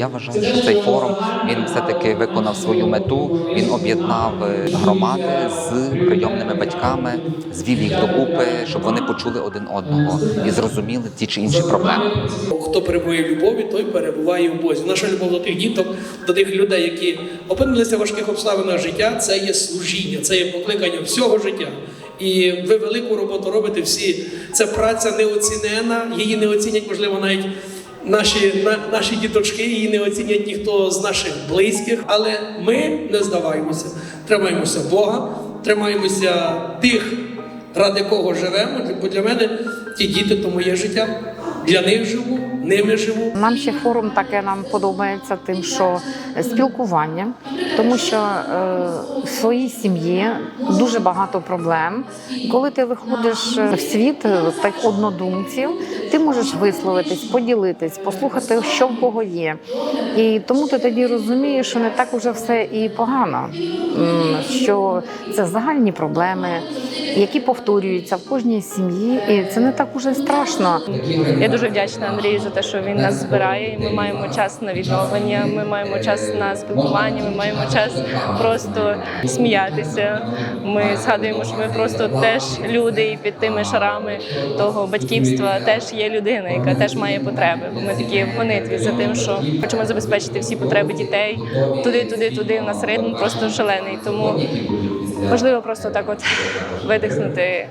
Я вважаю, що цей форум він все-таки виконав свою мету. Він об'єднав е, громади з прийомними батьками, звів їх докупи, щоб вони почули один одного і зрозуміли ті чи інші проблеми. Хто перебуває в любові, той перебуває в Бозі. Наша любов до тих діток, до тих людей, які опинилися в важких обставинах життя, це є служіння, це є покликання всього життя. І ви велику роботу робите всі. Це праця неоцінена, її не оцінять, можливо, навіть наші, на, наші діточки, її не оцінять ніхто з наших близьких. Але ми не здаваємося. Тримаємося Бога, тримаємося тих, ради кого живемо. Бо для мене ті діти то моє життя. Для них живу, ними живу. Нам ще форум таке нам подобається тим, що спілкування, тому що е, в своїй сім'ї дуже багато проблем. Коли ти виходиш в світ е, так однодумців, ти можеш висловитись, поділитись, послухати, що в кого є. І тому ти тоді розумієш, що не так уже все і погано, що це загальні проблеми, які повторюються в кожній сім'ї, і це не так уже страшно. Я дуже вдячна Андрію за те, що він нас збирає. і Ми маємо час на відновлення, ми маємо час на спілкування, ми маємо час просто сміятися. Ми згадуємо, що ми просто теж люди, і під тими шарами того батьківства теж є людина, яка теж має потреби. Бо ми такі в гонитві за тим, що хочемо забезпечити всі потреби дітей туди, туди, туди. У нас ритм просто шалений. Тому важливо просто так, от видихнути,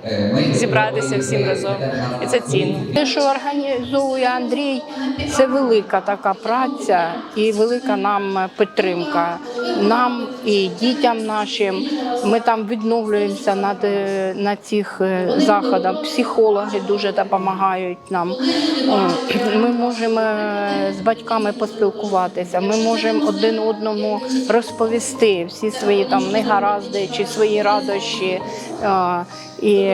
зібратися всім разом, і це цінно. Те, що організовує Андрій, це велика така праця і велика нам підтримка. Нам і дітям нашим. Ми там відновлюємося над, е, на цих е, заходах. Психологи дуже допомагають нам. Ми можемо е, з батьками поспілкуватися. Ми можемо один одному розповісти всі свої там негаразди чи свої радощі. І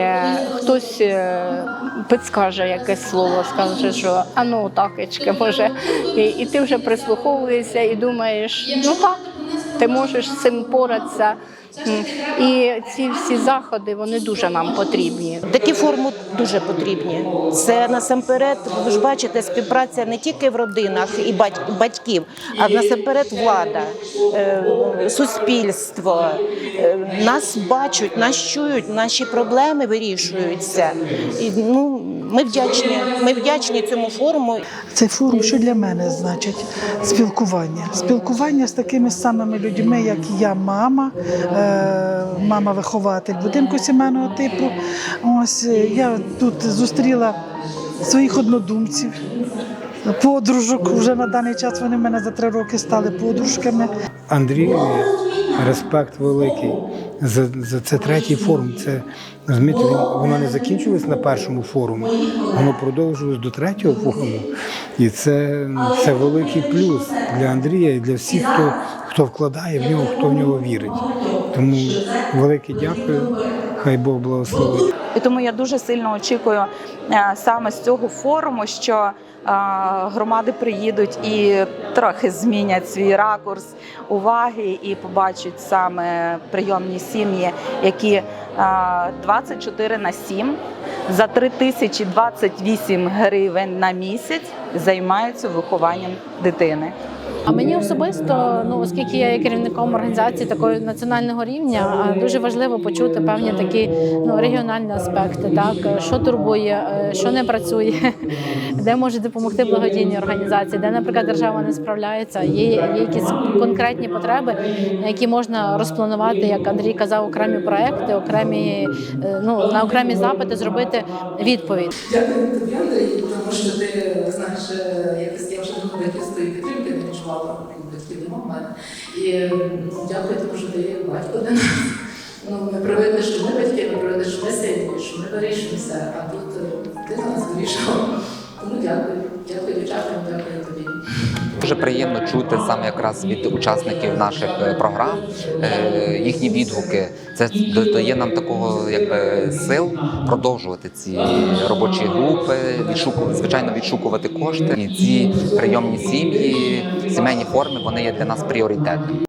хтось е, підскаже якесь слово, скаже, що ану, ну такечки, може. І ти вже прислуховуєшся і думаєш, ну так, ти можеш з цим поратися. І ці всі заходи вони дуже нам потрібні. Такі форми дуже потрібні. Це насамперед, ви ж бачите, співпраця не тільки в родинах і батьків, а насамперед влада, е, суспільство. Е, Нас бачать, нас чують, наші проблеми вирішуються. І, ну, ми вдячні. Ми вдячні цьому форуму. Цей форум, що для мене значить спілкування. Спілкування з такими самими людьми, як я, мама, е, мама-вихователь будинку сімейного типу. Ось е, я тут зустріла своїх однодумців. Подружок вже на даний час вони в мене за три роки стали подружками. Андрію респект великий за, за це третій форум. Це розумієте, воно не закінчилось на першому форумі, воно продовжилось до третього форуму. І це, це великий плюс для Андрія і для всіх, хто, хто вкладає в нього, хто в нього вірить. Тому велике дякую. Хай Бог благословить. І тому я дуже сильно очікую е, саме з цього форуму, що громади приїдуть і трохи змінять свій ракурс уваги і побачать саме прийомні сім'ї, які е, 24 на 7 за 3028 гривень на місяць займаються вихованням дитини. А мені особисто, ну оскільки я є керівником організації такого національного рівня, дуже важливо почути певні такі ну регіональні аспекти, так що турбує, е, що не працює, де можуть допомогти благодійні організації, де, наприклад, держава не справляється. Є, є якісь конкретні потреби, які можна розпланувати, як Андрій казав, окремі проекти, окремі е, ну на окремі запити зробити відповідь. Дякую тобі, Андрій, тому що ти знаєш, е, якось я вже виходить із тої підтримки, батьків мене. І ну, дякую, тому що ти батько для нас. Ну, ми привикли, що ми батьки, ми привикли, що ми сильні, що ми вирішуємося, а тут е, ти нас вирішував. Тому дякую. Дякую дівчатам, дякую тобі. Дуже приємно чути саме якраз від учасників наших е, програм е, їхні відгуки. Це додає нам такого якби сил продовжувати ці робочі групи, відшукувати, звичайно, відшукувати кошти. І ці прийомні сім'ї, сімейні форми вони є для нас пріоритетними.